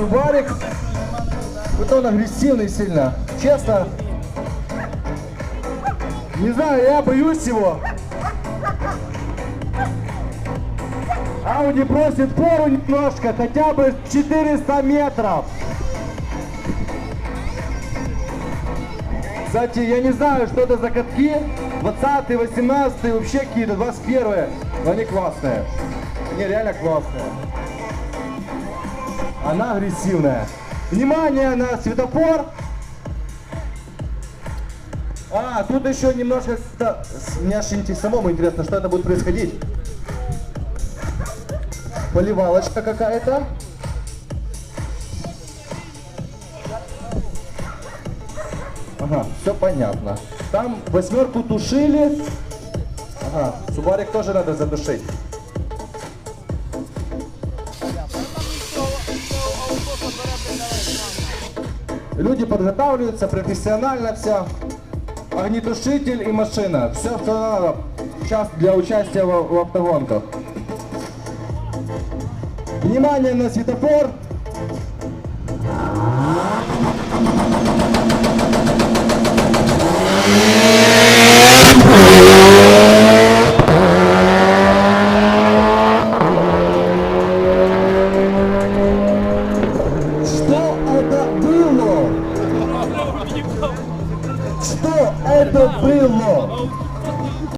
Субарик. Вот он агрессивный сильно. Честно. Не знаю, я боюсь его. Ауди просит пору немножко, хотя бы 400 метров. Кстати, я не знаю, что это за катки. 20 18 вообще какие-то, 21 Но они классные. Они реально классные. Она агрессивная. Внимание на светофор. А, тут еще немножко... Мне аж самому интересно, что это будет происходить. Поливалочка какая-то. Ага, все понятно. Там восьмерку тушили. Ага, Субарик тоже надо задушить. Люди подготавливаются, профессионально все. Огнетушитель и машина. Все, что надо. Для участия в, в автогонках. Внимание на светофор. Что это было?